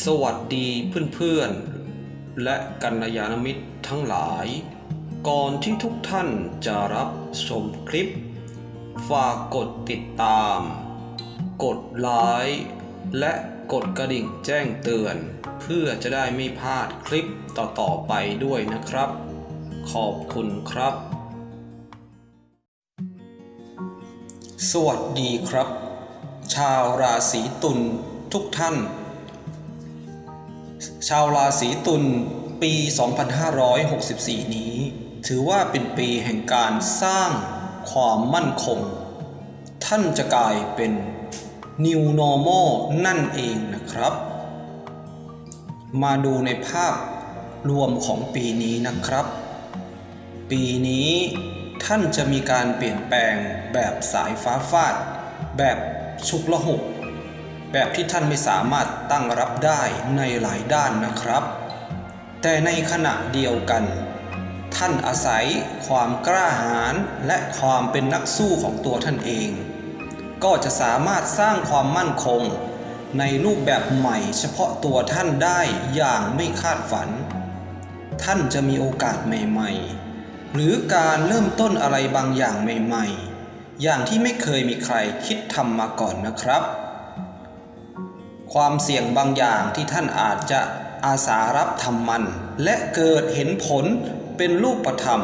สวัสดีเพื่อนๆ และกัลยาณมิตรทั้งหลาย ก่อนที่ทุกท่านจะรับชมคลิป ฝากกดติดตาม กดไลค์และกดกระดิ่งแจ้งเตือน เพื่อจะได้ไม่พลาดคลิปต่อๆไปด้วยนะครับ ขอบคุณครับ สวัสดีครับ ชาวราศีตุลทุกท่าน ชาวราศีตุลปี 2564 นี้ ถือว่าเป็นปีแห่งการสร้างความมั่นคง ท่านจะกลายเป็น New Normal นั่นเองนะครับ มาดูในภาพรวมของปีนี้นะครับ ปีนี้ท่านจะมีการเปลี่ยนแปลงแบบสายฟ้าฟาด แบบฉุกละหุก แบบที่ท่านไม่สามารถตั้งรับได้ในหลายด้านนะครับ แต่ในขณะเดียวกัน ท่านอาศัยความกล้าหาญและความเป็นนักสู้ของตัวท่านเอง ก็จะสามารถสร้างความมั่นคง ในรูปแบบใหม่เฉพาะตัวท่านได้อย่างไม่คาดฝัน ท่านจะมีโอกาสใหม่ ๆ หรือการเริ่มต้นอะไรบางอย่างใหม่ ๆ อย่างที่ไม่เคยมีใครคิดทำมาก่อนนะครับ ความเสี่ยงบางอย่างที่ท่านอาจจะอาสารับทำมัน และเกิดเห็นผลเป็นรูปธรรม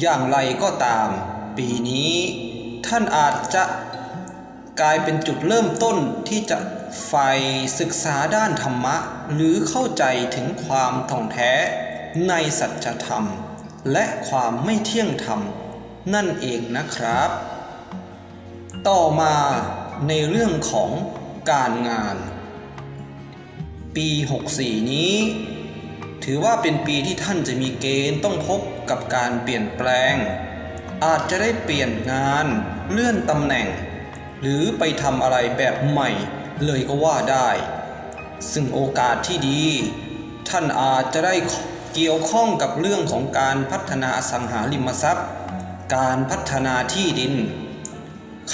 อย่างไรก็ตาม ปีนี้ ท่านอาจจะกลายเป็นจุดเริ่มต้นที่จะใฝ่ศึกษาด้านธรรมะ หรือเข้าใจถึงความท่องแท้ในสัจธรรม และความไม่เที่ยงธรรม นั่นเองนะครับ ต่อมาในเรื่องของการงาน ปี 64 นี้ ถือว่าเป็นปีที่ท่านจะมีเกณฑ์ต้องพบกับการเปลี่ยนแปลง อาจจะได้เปลี่ยนงานเลื่อนตำแหน่ง หรือไปทำอะไรแบบใหม่เลยก็ว่าได้ ซึ่งโอกาสที่ดี ท่านอาจจะได้เกี่ยวข้องกับเรื่องของการพัฒนาสังหาริมทรัพย์ การพัฒนาที่ดิน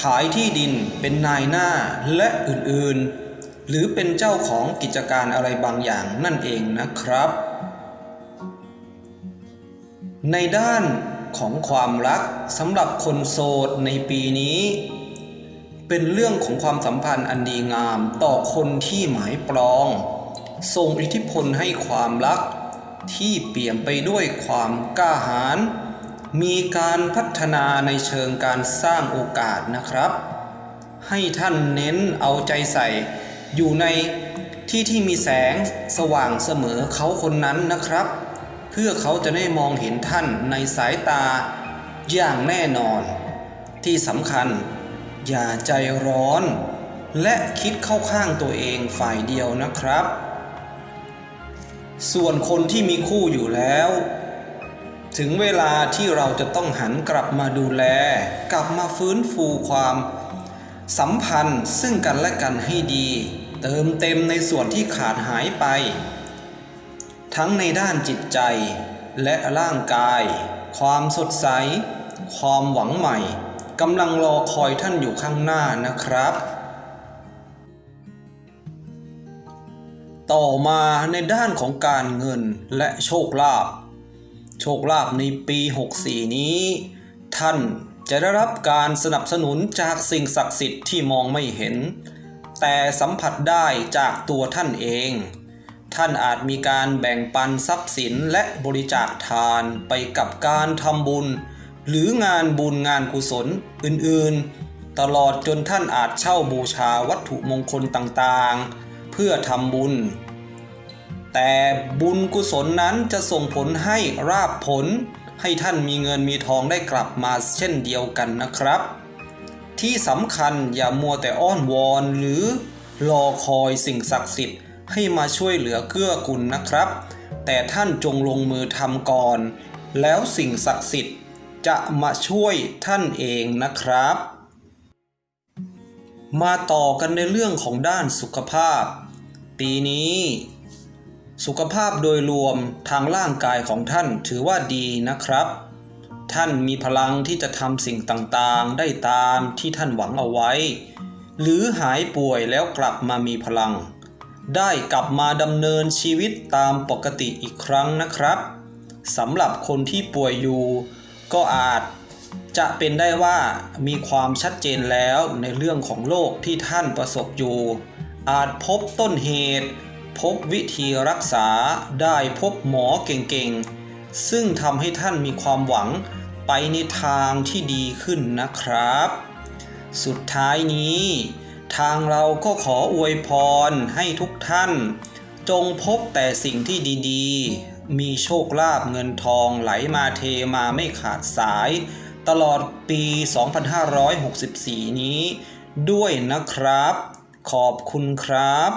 ขายที่ดินเป็นนายหน้าและอื่นๆ หรือเป็นเจ้าของกิจการอะไรบางอย่างนั่นเองนะครับ ในด้านของความรักสำหรับคนโสดในปีนี้ เป็นเรื่องของความสัมพันธ์อันดีงามต่อคนที่หมายปรองส่งอิทธิพลให้ความรัก ที่เปี่ยมไปด้วยความกล้าหาญมีการพัฒนาในเชิงการสร้างโอกาสนะครับ ให้ท่านเน้นเอาใจใส่ อยู่ในที่ที่มีแสงสว่างเสมอเขาคนนั้นนะครับ เพื่อเขาจะได้มองเห็นท่านในสายตาอย่างแน่นอน ที่สำคัญ อย่าใจร้อน และคิดเข้าข้างตัวเองฝ่ายเดียวนะครับ ส่วนคนที่มีคู่อยู่แล้ว ถึงเวลาที่เราจะต้องหันกลับมาดูแล กลับมาฟื้นฟูความ สัมพันธ์ซึ่งกันและกันให้ดี เติมเต็มในส่วนที่ขาดหายไป ทั้งในด้านจิตใจ และร่างกาย ความสดใส ความหวังใหม่กำลังรอคอยท่านอยู่ข้างหน้านะครับ ต่อมาในด้านของการเงินและโชคลาภโชคลาภในปี 64 นี้ ท่าน จะได้รับการสนับสนุนจากสิ่งศักดิ์สิทธิ์ที่มองไม่เห็น แต่สัมผัสได้จากตัวท่านเอง ท่านอาจมีการแบ่งปันทรัพย์สินและบริจาคทานไปกับการทำบุญ หรืองานบุญงานกุศลอื่นๆ ตลอดจนท่านอาจเช่าบูชาวัตถุมงคลต่างๆ เพื่อทำบุญ แต่บุญกุศลนั้นจะส่งผลให้ราบผล ให้ท่านมีเงินมีทองได้กลับมาเช่นเดียวกันนะครับ ที่สำคัญอย่ามัวแต่อ้อนวอนหรือรอคอยสิ่งศักดิ์สิทธิ์ให้มาช่วยเหลือเกื้อกูลนะครับ แต่ท่านจงลงมือทำก่อน แล้วสิ่งศักดิ์สิทธิ์จะมาช่วยท่านเองนะครับ มาต่อกันในเรื่องของด้านสุขภาพ ปีนี้ สุขภาพโดยรวมทางร่างกายของท่านถือว่าดีนะครับ ท่านมีพลังที่จะทำสิ่งต่างๆ ได้ตามที่ท่านหวังเอาไว้ หรือหายป่วยแล้วกลับมามีพลัง ได้กลับมาดำเนินชีวิตตามปกติอีกครั้งนะครับสำหรับคนที่ป่วยอยู่ ก็อาจจะเป็นได้ว่ามีความชัดเจนแล้วในเรื่องของโรคที่ท่านประสบอยู่ อาจพบต้นเหตุ พบวิธีรักษาได้พบหมอเก่งๆ ซึ่งทำให้ท่านมีความหวังไปในทางที่ดีขึ้นนะครับ สุดท้ายนี้ ทางเราก็ขออวยพรให้ทุกท่าน จงพบแต่สิ่งที่ดีๆ มีโชคลาภเงินทองไหลมาเทมาไม่ขาดสาย ตลอดปี 2564 นี้ด้วยนะครับ ขอบคุณครับ